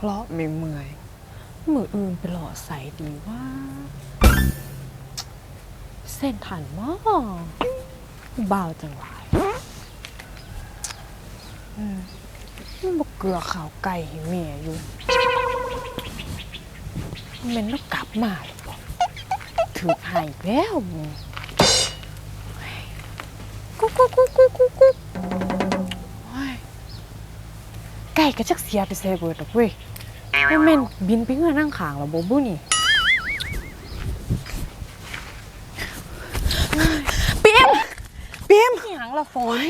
เลาะไม่เมื่อยมืออื่นไปหล่อใส่ดีว่า เส้นทันมากบ่าวจังหวะอืมมันบอกเกลือข่าวไก่ให้เมียอยู่มันเป็นต้องกลับมาหรือเปล่าถือหายแล้วมึงกุ๊กกุ๊กกุ๊ก ก่ก็จักเสียไปเซเบิร์ดหรอกเว้ยแม่นแม่นบินไปเงื่อนนั่งขางแล้วบ่บุนี่ปิมปิมหยังละฝน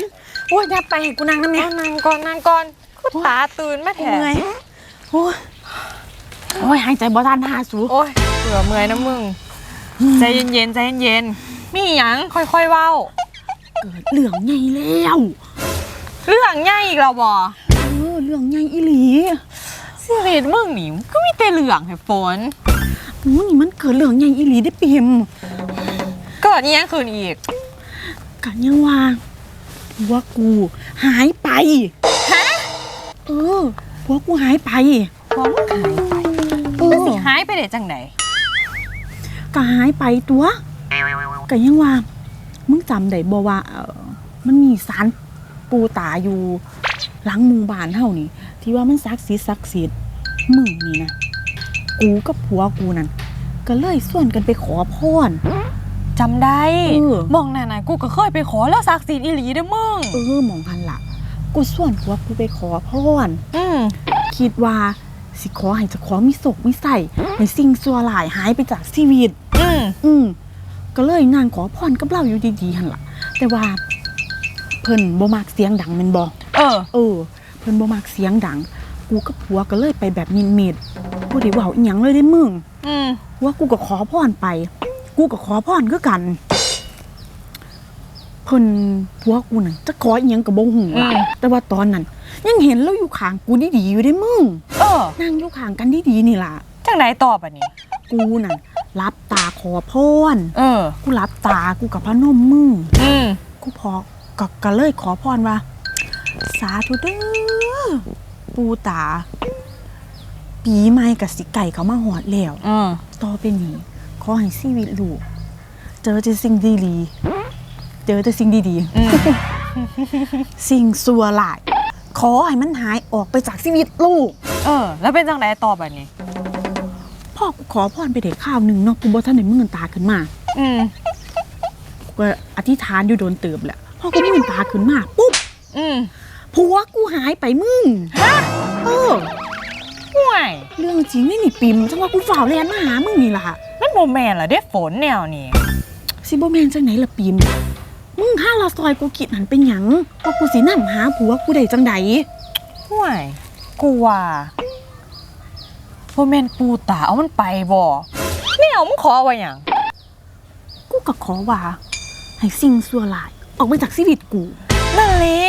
โอ้ยอย่าไปให้กูนั่งน้ำเนี่ยเอานางก่อนนางก่อนกูตาตื่นมาแถเหนื่อยโอ้ยโอ้ยหายใจบ่ทันหาสูโอ้ยเผื่อเมื่อยนะมึงใจเย็นๆใจเย็นๆมีหยังค่อยๆเว้าเกิดเรื่องใหญ่แล้ว เรื่องใหญ่อีกแล้วบ่ เออเรื่องใหญ่อีหลีชีวิตมึงนี่มันก็มีแต่เรื่องให้ฝนโอ้นี่มันเกิดเรื่องใหญ่อีหลีได้อปิมเกิดอีหยังคืนอีกกันยังว่าว่ากูหายไปฮะเออว่ากูหายไปพอมึงหายไปเอมันอสิหายไปได้จังไหนก็หายไปตัวก็ยังว่า มึงจำได้บ่ว่าเออมันมีสารปูตาอยู่ หลังหมู่บ้านเฮานี่ ที่ว่ามันศักดิ์สิทธิ์ศักดิ์สิทธิ์มึงนี่นะกูกับผัวกูนั่นก็เลยส่วนกันไปขอพร จำได้เออมองหน้าไหนกูก็เคยไปขอแล้วศักดิ์สิทธิ์อีหลีเด้อมึงเออหมองพันละกูส่วนผัวกูไปขอพร อืมคิดว่าสิขอให้เจะของมีศกมีใส่ให้สิ่งซัวหลายหายไปจากชีวิต อืมอืมก็เลยนางขอพรกับเราอยู่ดีๆหันละแต่ว่าเพิ่นบ่มักเสียงดังแม่นบ่ เออ เออ เพิ่นบ่มักเสียงดัง กูกับผัวก็เลยไปแบบมิดมิดๆบ่ได้เว้าอีหยังเลยได้มึงอืมว่ากูก็ขอพรไป กูก็ขอพรคือกัน เพิ่นผัวกูนั่นจะขออีหยังก็บ่ฮู้ล่ะอืมแต่ว่าตอนนั้น ยังเห็นเราอยู่ข้างกูดีๆอยู่ได้มึงเออนั่งอยู่ข้างกันดีๆนี่ล่ะ จังไหนตอบอะนี่กูนั่นรับตาขอพรเออ กูรับตากูกับพระนมมืออืมกูพอก็ก็เลยขอพรว่า สาธุเด้อปูตา ปีใหม่กับสิไก่เขามาหอดแล้วอืมต่อไปนี้ขอให้ชีวิตลูก เจอแต่สิ่งดีๆ เจอแต่สิ่งดีอืมๆสิ่งสัวหลาย ขอให้มันหายออกไปจากชีวิตลูก เออ แล้วเป็นจังไหนตอบอะนี่พ่อกูขอพรไปเด็กข้าวหนึ่งเนาะกูบ่ทันได้มื่นตาขึ้นมาอืมกูก็อธิษฐานอยู่โดนเติบแหละพ่อกูมื่นตาขึ้นมาปุ๊บ อืม ผัวกูหายไปมึงฮะเออห่วย เรื่องจริงนี่นี่ปิมจังว่ากูฝ่าวแลนมาหามึงนี่ล่ะมันโมแมนเหรอเด้ฝนแนวนี่ซิบ่แมนจังไหนล่ะปิมมึงห้าละซอยกูคิดหันเป็นหยังว่ากูสินำหาผัวกูได้จังใดห่วย กูว่าโมแมนปูตาเอามันไปบ่แนวมึงขอไว้หยังกูก็ขอว่า ให้สิ่งชั่วร้าย ออกไปจากชีวิตกูนั่นแล้ว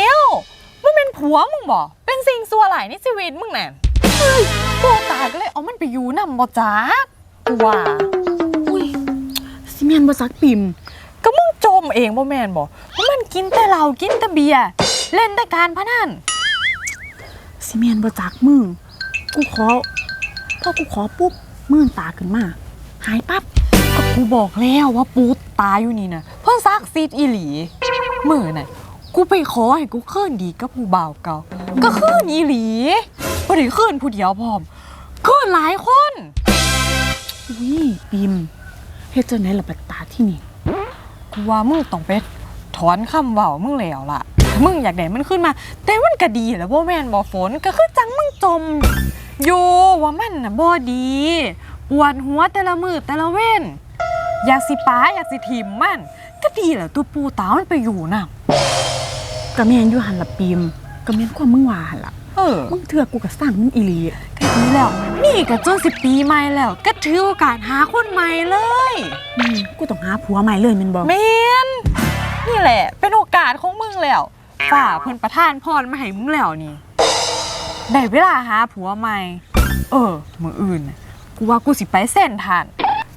มันเป็น ผัวมึงบ่เป็นสิ่งสัวหลายในชีวิตมึงน่ะเฮ้ยปูตาก็เลยเอามันไปอยู่นำบ่จ้ากูว่าอุ้ยสิแม่นบ่ซักปิมก็มึงจมเองบ่แมนบ่ว่ามันกินแต่เหล้ากินแต่เบียร์เล่นแต่การพนันสิแม่นบ่จักมึงกูขอพอกูขอปุ๊บมื่นตาขึ้นมา หายปั๊บก็กูบอกแล้วว่าปูตาอยู่นี่นะเพิ่นซักซีดอีหลีมือน่ะ กูไปขอให้กูคืนดีกับผู้บ่าวเก่า ก็คืนอีหลีบ่ได้คืนผู้เดียวพร้อมคืนหลายคน อุ้ยปิมเฮ็ดจังไหนล่ะบัดตาที่นี่ กูว่ามึงต้องไปถอนคำเว้ามึงแล้วล่ะถ้ามึงอยากได้มันขึ้นมา แต่มันก็ดีแหล้วบ่แม่นบ่ฝนก็คือจังมึงจม อยู่ว่ามันน่ะบ่ดีปวดหัวแต่ละมือแต่ละเว้น อยากสิป้าอยากสิทิมมัน ก็ดีแหละตัวปูตามันไปอยู่น่ะ ก็แม่นอยู่หันละปิมก็แม่นความมึงว่าหันละเออมึงเถื่อกูก็สร้างมึงอีหลีก็ดีแล้ว นี่ก็จนสิปีใหม่แล้ว ก็ถือโอกาสหาคนใหม่เลยอืมกูต้องหาผัวใหม่เลยแม่นบ่เมนนี่แหละ เป็นโอกาสของมึงแล้วฝ่าเพิ่นประทานพรมาให้มึงแล้วนี่ได้เวลาหาผัวใหม่ เออมืออื่นน่ะกูว่ากูสิไปเส้นทาน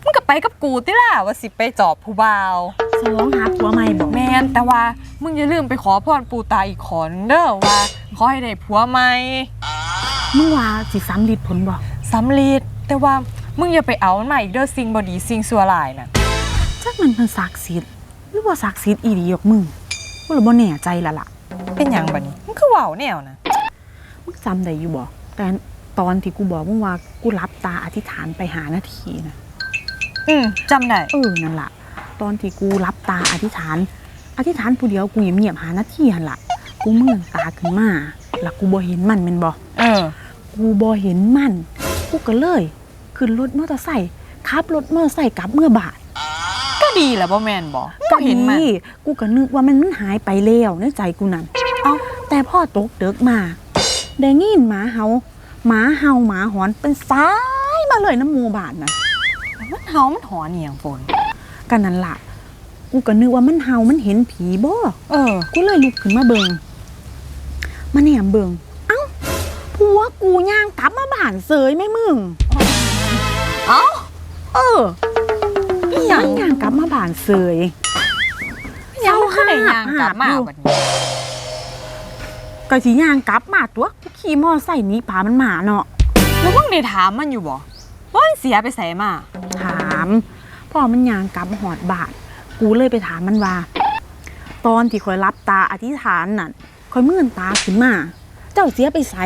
มึงก็ไปกับกูติล่ะว่าสิไปจอบผู้บ่าว สลองหาผัวใหม่บ่แมนแต่ว่ามึงอย่าลืมไปขอพรปูตาอีกขอนึงเด้อว่าขอให้ได้ผัวใหม่มึงว่าสิสำลิดผลบ่สำลีดแต่ว่ามึงอย่าไปเอามันมาอีกเด้อสิ่งบ่ดีสิ่งชั่วร้ายน่ะจักมันเป็นศักดิ์สิทธิ์หรือว่าศักดิ์สิทธิ์อีหลียกมึงกูเลยบ่แน่ใจละล่ะเป็นหยังบัดนี้มึงคือเว้าแนวนะมึงจำได้อยู่บ่แต่ตอนที่กูบอกมึงว่ากูรับตาอธิษฐานไปหานาทีนะอืมจำได้ เออนั่นล่ะ ตอนที่กูรับตาอธิษฐาน อธิษฐานผู้เดียวกูเงียบๆหานาทีหั่นล่ะกูมื่นตาขึ้นมาแล้วกูบ่เห็นมันแม่นบ่เออ กูบ่เห็นมัน กูก็เลยขึ้นรถมอเตอร์ไซค์ขับรถมอเตอร์ไซค์กลับเมื่อบาทก็ดีแหละบ่แม่นบ่ก็เห็นมันดีกูก็นึกว่ามันมันหายไปแล้วในใจกูนั่นเอ้าแต่พ่อตกเดึกมาได้ยินหมาเฮาหมาเฮาหมาหอนเป็นสายมาเลยน้ำหมูบานน่ะมันเฮามันหอนอีหยังฝน กันนั่นล่ะกูก็นึกว่ามันเฮามันเห็นผีบ่เออ กูเลยลุกขึ้นมาเบิงมาแหนมเบิงเอ้าผัวกูย่างกลับมาบ้านเสยไหมมึง เอ้า เอออีหยังย่างกลับมาบ้านเสยยังบ่ทันได้ย่างกลับมาบัดนี้ก็สิย่างกลับมาตัวกูขี่มอไซค์หนีป่ามันมาเนาะแล้วมึงได้ถามมันอยู่บ่ว่ามันเสียไปไสมา ถาม พ่อมันย่างกลับมาหอดบาท กูเลยไปถามมันว่า ตอนที่คอยรับตาอธิษฐานน่ะคอยมื่นตาขึ้นมา เจ้าเสียไปใส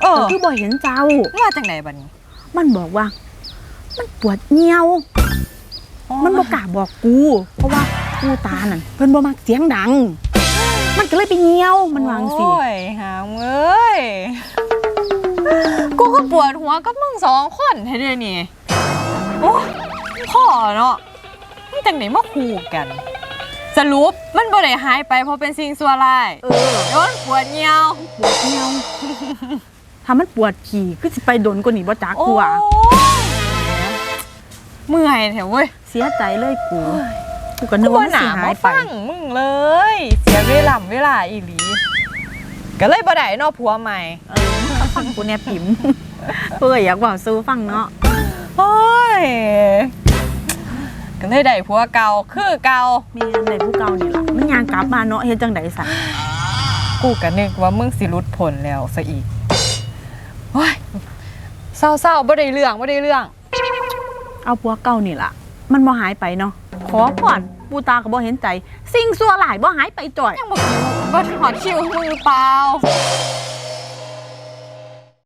เออก็คือบ่เห็นเจ้า ว่าจังไดบัดนี้มันบอกว่า มันปวดเงียว มันบอกกล้าบอกกู เพราะว่ากูตานั่นเพิ่นบ่มักเสียงดัง มันก็เลยไปเงียวมันวาจั่งสิ โอ้ยหามเอ้ยกูก็ปวดหัวกับมึงสองคนให้เดี๋ยวนี้โอ้ พ่อเนาะมึงจังไหนมาคู่กัน สรุปมันบ่ได้หายไปเพราะเป็นสิ่งชั่วร้ายเออโดนปวดเหี่ยวปวดเงียวถ้ามันปวดขี่คือสิไปโดนกว่านี้บ่จักโอ้กูอะยเมื่อยแถวเว้ยเสียใจเลยกูกูก็นึกูกว่าว่ามันหนาสิหามายไปฟังมึงเลย เสียเวลาเวลาอีหลีก็เลยบ่ได้เนอผัวใหม่เออมึงก็ฟังกูเนี่ยพิมพ์เพื่ออยากบอกสู้ฟังเนาะโอ้ย ก็เลยได้ผัวเก่าคือเก่าแม่นได้ผู้เก่านี่ล่ะมันยางกลับมาเนาะเฮ็ดจังได๋สักกูก็นึกว่ามึงสิรุดผลแล้วซะอีกโอ้ยเศร้าๆบ่ได้เรื่องบ่ได้เรื่อง เอาผัวเก่านี่ล่ะ มันบ่หายไปเนาะขอพรปูตาก็บ่เห็นใจ สิ่งชั่วหลายบ่หายไปจ่อยยังบ่คิวบ่ถอดคิวมึงหรือเปล่า